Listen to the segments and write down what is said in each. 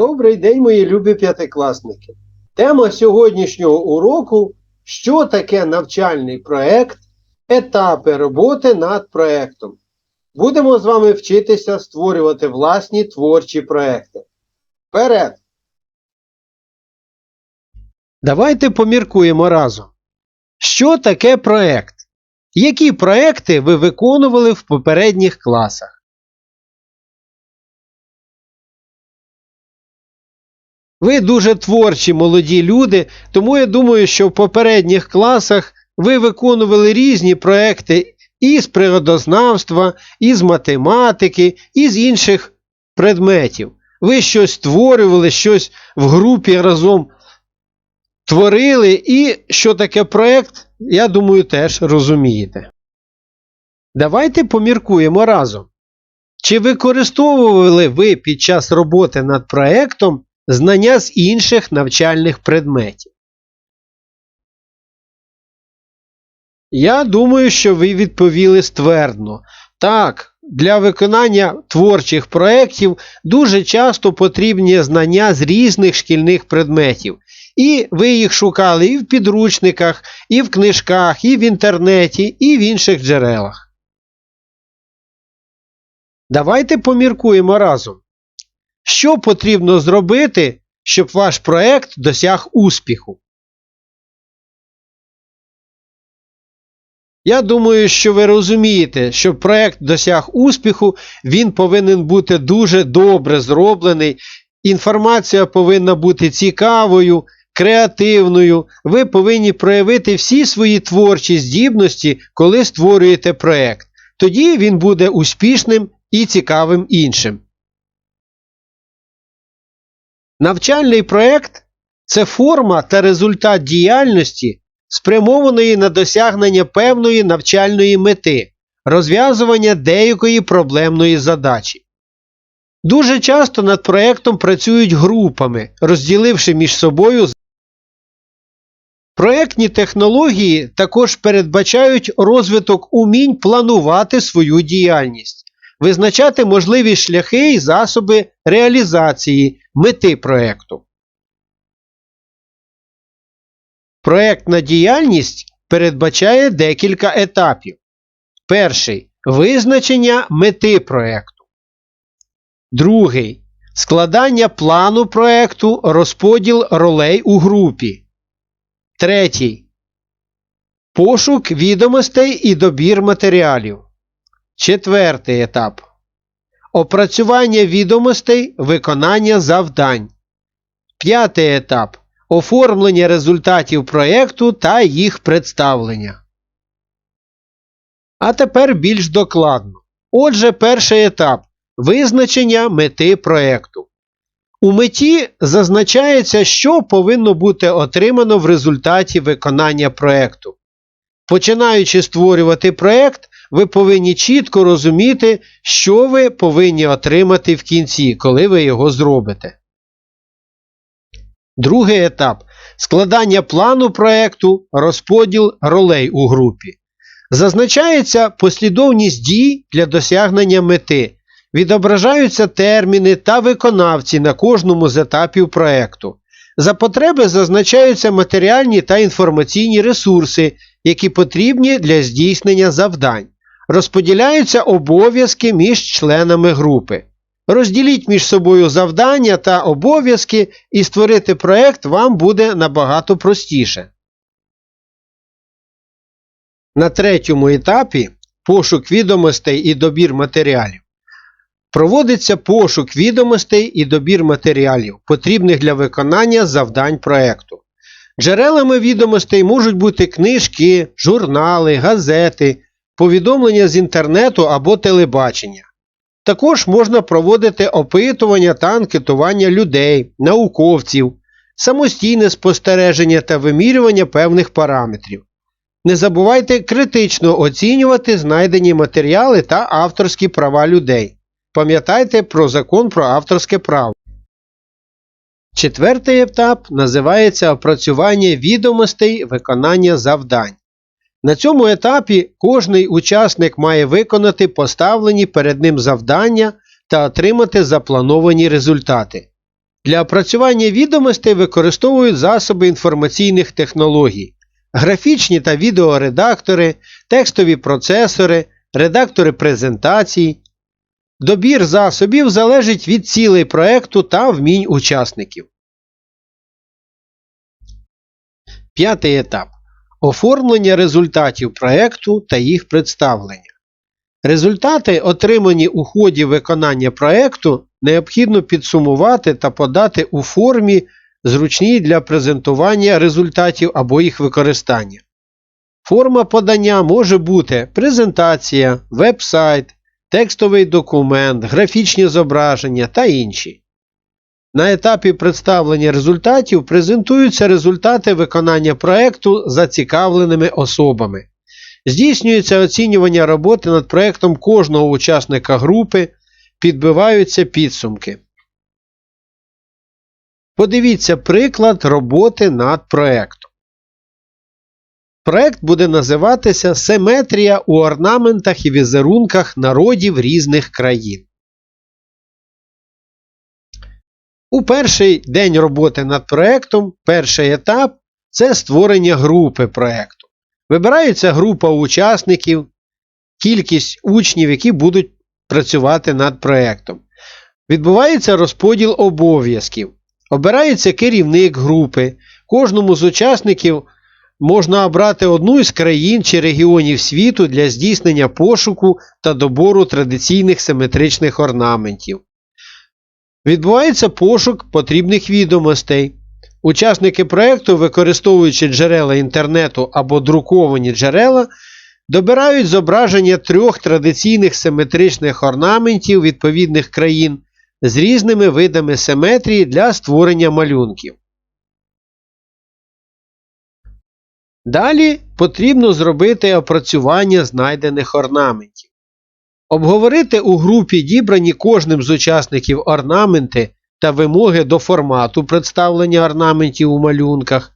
Добрий день, мої любі п'ятикласники. Тема сьогоднішнього уроку що таке навчальний проект, етапи роботи над проектом. Будемо з вами вчитися створювати власні творчі проекти. Вперед! Давайте поміркуємо разом. Що таке проект? Які проекти ви виконували в попередніх класах? Ви дуже творчі молоді люди, тому я думаю, що в попередніх класах ви виконували різні проекти і з природознавства, і з математики, і з інших предметів. Ви щось створювали, щось в групі разом творили, і що таке проект, я думаю, теж розумієте. Давайте поміркуємо разом. Чи використовували ви під час роботи над проектом знання з інших навчальних предметів? Я думаю, що ви відповіли ствердно. Так, для виконання творчих проєктів дуже часто потрібні знання з різних шкільних предметів. І ви їх шукали і в підручниках, і в книжках, і в інтернеті, і в інших джерелах. Давайте поміркуємо разом. Що потрібно зробити, щоб ваш проект досяг успіху? Я думаю, що ви розумієте, щоб проект досяг успіху, він повинен бути дуже добре зроблений. Інформація повинна бути цікавою, креативною. Ви повинні проявити всі свої творчі здібності, коли створюєте проект. Тоді він буде успішним і цікавим іншим. Навчальний проект це форма та результат діяльності, спрямованої на досягнення певної навчальної мети, розв'язування деякої проблемної задачі. Дуже часто над проектом працюють групами, розділивши між собою. Проектні технології також передбачають розвиток умінь планувати свою діяльність, визначати можливі шляхи і засоби реалізації мети проекту. Проектна діяльність передбачає декілька етапів. Перший визначення мети проекту. Другий складання плану проекту, розподіл ролей у групі. Третій. Пошук відомостей і добір матеріалів. Четвертий етап. Опрацювання відомостей, виконання завдань. П'ятий етап. Оформлення результатів проєкту та їх представлення. А тепер більш докладно. Отже, перший етап визначення мети проєкту. У меті зазначається, що повинно бути отримано в результаті виконання проєкту. Починаючи створювати проєкт, ви повинні чітко розуміти, що ви повинні отримати в кінці, коли ви його зробите. Другий етап складання плану проєкту, розподіл ролей у групі. Зазначається послідовність дій для досягнення мети. Відображаються терміни та виконавці на кожному з етапів проєкту. За потреби зазначаються матеріальні та інформаційні ресурси, які потрібні для здійснення завдань. Розподіляються обов'язки між членами групи. Розділіть між собою завдання та обов'язки і створити проєкт вам буде набагато простіше. На третьому етапі пошук відомостей і добір матеріалів. Проводиться пошук відомостей і добір матеріалів, потрібних для виконання завдань проєкту. Джерелами відомостей можуть бути книжки, журнали, газети, повідомлення з інтернету або телебачення. Також можна проводити опитування та анкетування людей, науковців, самостійне спостереження та вимірювання певних параметрів. Не забувайте критично оцінювати знайдені матеріали та авторські права людей. Пам'ятайте про закон про авторське право. Четвертий етап називається опрацювання відомостей виконання завдань. На цьому етапі кожний учасник має виконати поставлені перед ним завдання та отримати заплановані результати. Для опрацювання відомостей використовують засоби інформаційних технологій, графічні та відеоредактори, текстові процесори, редактори презентацій. Добір засобів залежить від цілей проекту та вмінь учасників. П'ятий етап. Оформлення результатів проекту та їх представлення. Результати, отримані у ході виконання проекту, необхідно підсумувати та подати у формі, зручній для презентування результатів або їх використання. Форма подання може бути презентація, веб-сайт, текстовий документ, графічні зображення та інші. На етапі представлення результатів презентуються результати виконання проекту зацікавленими особами. Здійснюється оцінювання роботи над проектом кожного учасника групи, підбиваються підсумки. Подивіться приклад роботи над проектом. Проект буде називатися Симетрія у орнаментах і візерунках народів різних країн. У перший день роботи над проектом перший етап це створення групи проекту. Вибирається група учасників, кількість учнів, які будуть працювати над проектом. Відбувається розподіл обов'язків. Обирається керівник групи. Кожному з учасників можна обрати одну із країн чи регіонів світу для здійснення пошуку та добору традиційних симетричних орнаментів. Відбувається пошук потрібних відомостей. Учасники проєкту, використовуючи джерела інтернету або друковані джерела, добирають зображення трьох традиційних симетричних орнаментів відповідних країн з різними видами симетрії для створення малюнків. Далі потрібно зробити опрацювання знайдених орнаментів. Обговорити у групі дібрані кожним з учасників орнаменти та вимоги до формату представлення орнаментів у малюнках,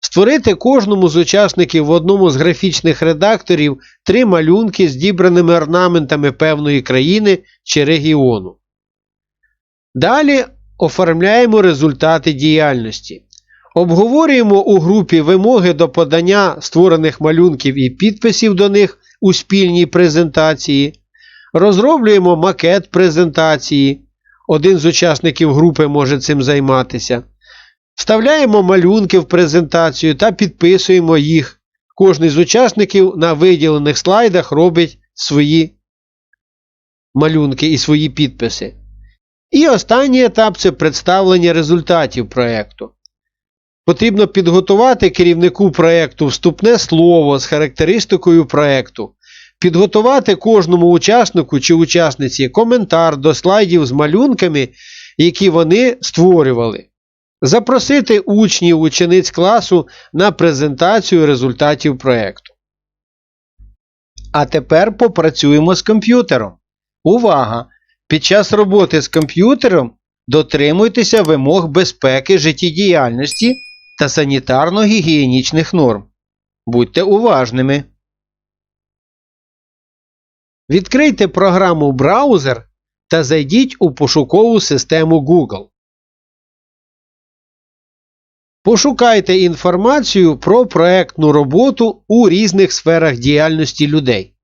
створити кожному з учасників в одному з графічних редакторів три малюнки з дібраними орнаментами певної країни чи регіону. Далі оформляємо результати діяльності. Обговорюємо у групі вимоги до подання створених малюнків і підписів до них у спільній презентації. Розроблюємо макет презентації. Один з учасників групи може цим займатися. Вставляємо малюнки в презентацію та підписуємо їх. Кожний з учасників на виділених слайдах робить свої малюнки і свої підписи. І останній етап це представлення результатів проєкту. Потрібно підготувати керівнику проєкту вступне слово з характеристикою проєкту, підготувати кожному учаснику чи учасниці коментар до слайдів з малюнками, які вони створювали, запросити учнів учениць класу на презентацію результатів проєкту. А тепер попрацюємо з комп'ютером. Увага! Під час роботи з комп'ютером дотримуйтеся вимог безпеки життєдіяльності та санітарно-гігієнічних норм. Будьте уважними. Відкрийте програму браузер та зайдіть у пошукову систему Google. Пошукайте інформацію про проектну роботу у різних сферах діяльності людей.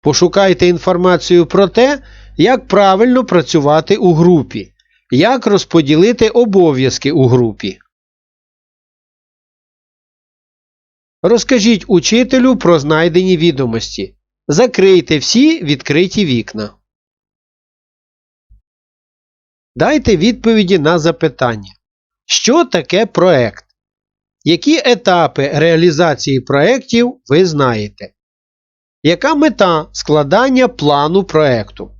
Пошукайте інформацію про те, як правильно працювати у групі, як розподілити обов'язки у групі. Розкажіть учителю про знайдені відомості. Закрийте всі відкриті вікна. Дайте відповіді на запитання. Що таке проект? Які етапи реалізації проєктів ви знаєте? Яка мета складання плану проекту?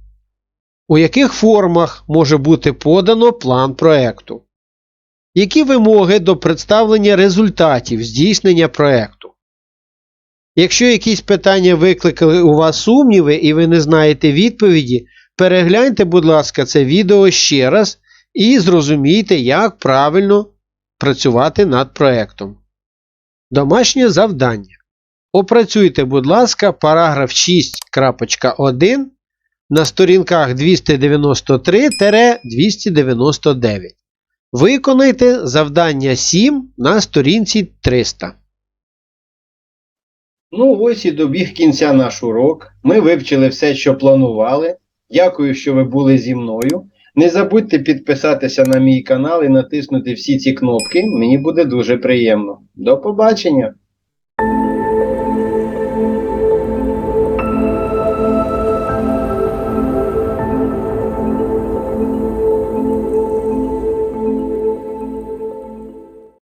У яких формах може бути подано план проекту? Які вимоги до представлення результатів здійснення проекту? Якщо якісь питання викликали у вас сумніви і ви не знаєте відповіді, перегляньте, будь ласка, це відео ще раз і зрозумійте, як правильно працювати над проектом. Домашнє завдання. Опрацюйте, будь ласка, параграф 6.1 на сторінках 293-299. Виконайте завдання 7 на сторінці 300. Ну, ось і добіг кінця наш урок. Ми вивчили все, що планували. Дякую, що ви були зі мною. Не забудьте підписатися на мій канал і натиснути всі ці кнопки. Мені буде дуже приємно. До побачення!